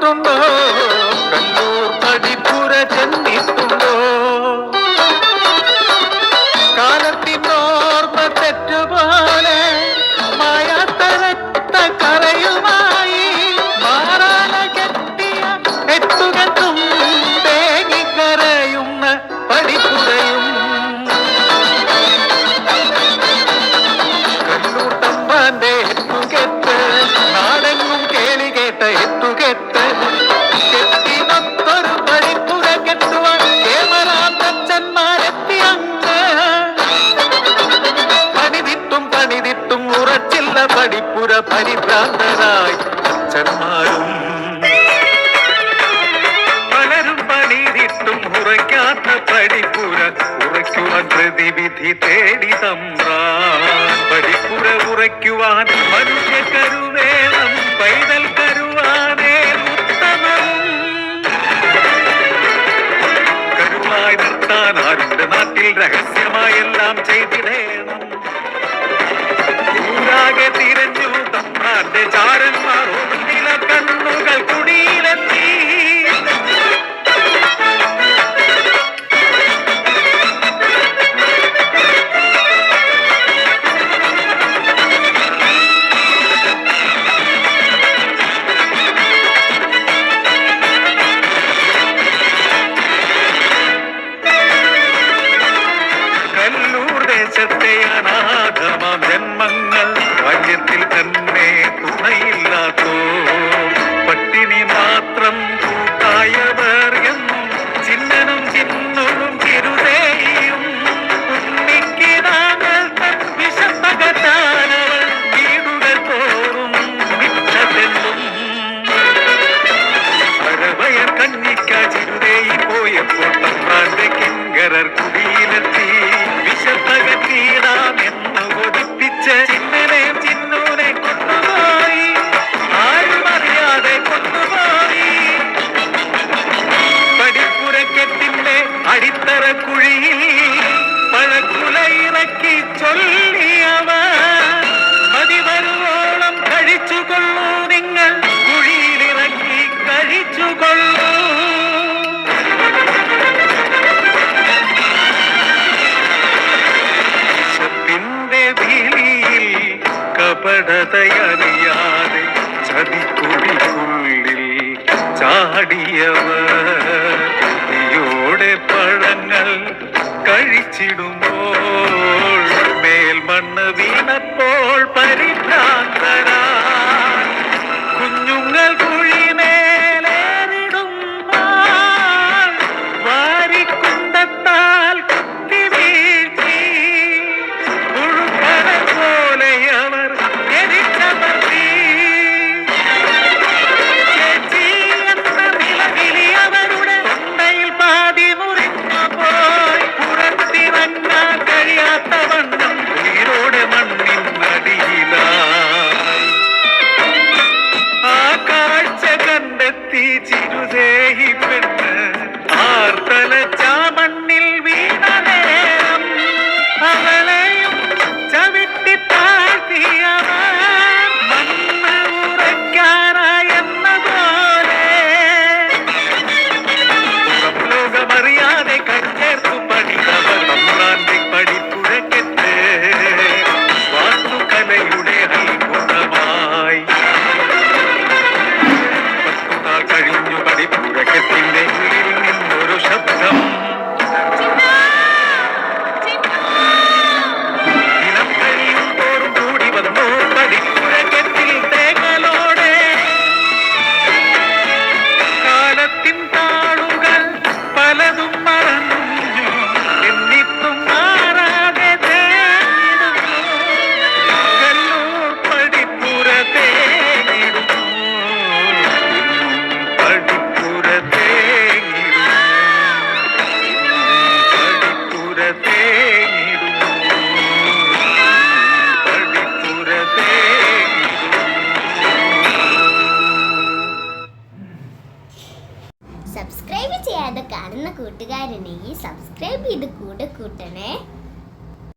కనిపిస్తుందో కన్నూర్ పడిపుర జన్మిస్తుందో കാലത്തിനോർമ്മ തെറ്റുപോലെ മഴ തരത്ത കരയുമാ പരിഭ്രാന്തരായി അച്ഛന്മാരും പലരും പണിതിട്ടും ഉറയ്ക്കാത്ത പടിപ്പുര ഉറയ്ക്കുവാൻ പ്രതിവിധി തേടി സമ്രാ പടിപ്പുര ഉറയ്ക്കുവാൻ മനുഷ്യ കരുവേണം പൈതൽ കരുവാനേ ഉത്തമം കരുവായി നിർത്താൻ ആരുടെ നാട്ടിൽ രഹസ്യമായെല്ലാം ചെയ്തിടേണം. പാറക്കുഴിയിൽ പഴക്കുല ഇറക്കി ചൊല്ലിയവ മതി വരുവോളം കഴിച്ചുകൊള്ളൂ നിങ്ങൾ കുഴിയിലിറക്കി കഴിച്ചുകൊള്ളൂ വിഷത്തിന്റെ ഭീലിയിൽ കപടതയറിയാതെ ചതിക്കുഴിക്കുള്ളിൽ ചാടിയവർ காத்திடும் കൂട്ടുകാരുണ്ടെങ്കിൽ സബ്സ്ക്രൈബ് ചെയ്ത് കൂടെ കൂട്ടണേ.